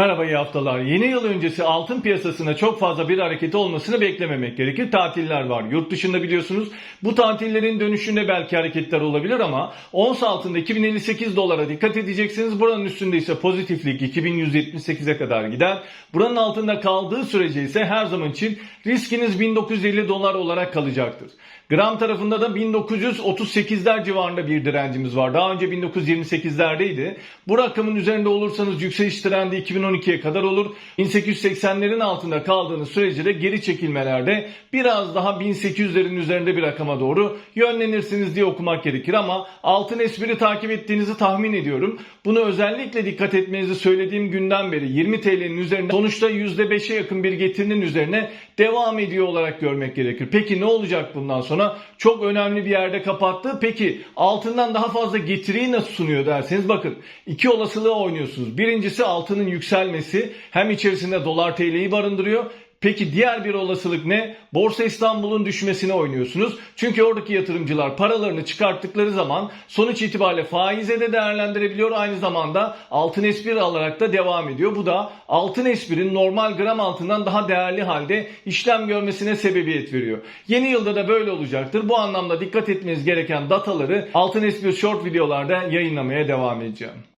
Merhaba iyi haftalar. Yeni yıl öncesi altın piyasasına çok fazla bir hareket olmasını beklememek gerekir. Tatiller var. Yurt dışında biliyorsunuz bu tatillerin dönüşünde belki hareketler olabilir ama ons altında 2058 dolara dikkat edeceksiniz. Buranın üstünde ise pozitiflik 2178'e kadar gider. Buranın altında kaldığı sürece ise her zaman için riskiniz 1950 dolar olarak kalacaktır. Gram tarafında da 1938'ler civarında bir direncimiz var. Daha önce 1928'lerdeydi. Bu rakamın üzerinde olursanız yükseliş trendi 2012'ye kadar olur. 1880'lerin altında kaldığınız sürece de geri çekilmelerde biraz daha 1800'lerin üzerinde bir rakama doğru yönlenirsiniz diye okumak gerekir ama altın espri takip ettiğinizi tahmin ediyorum. Bunu özellikle dikkat etmenizi söylediğim günden beri 20 TL'nin üzerinde sonuçta %5'e yakın bir getirinin üzerine devam ediyor olarak görmek gerekir. Peki ne olacak bundan sonra? Çok önemli bir yerde kapattı. Peki altından daha fazla getiriyi nasıl sunuyor derseniz bakın iki olasılığı oynuyorsunuz. Birincisi altının yükselmesi hem içerisinde dolar TL'yi barındırıyor Peki diğer bir olasılık ne? Borsa İstanbul'un düşmesine oynuyorsunuz. Çünkü oradaki yatırımcılar paralarını çıkarttıkları zaman sonuç itibariyle faize de değerlendirebiliyor. Aynı zamanda altın espri alarak da devam ediyor. Bu da altın esprin normal gram altından daha değerli halde işlem görmesine sebebiyet veriyor. Yeni yılda da böyle olacaktır. Bu anlamda dikkat etmeniz gereken dataları altın espri short videolarda yayınlamaya devam edeceğim.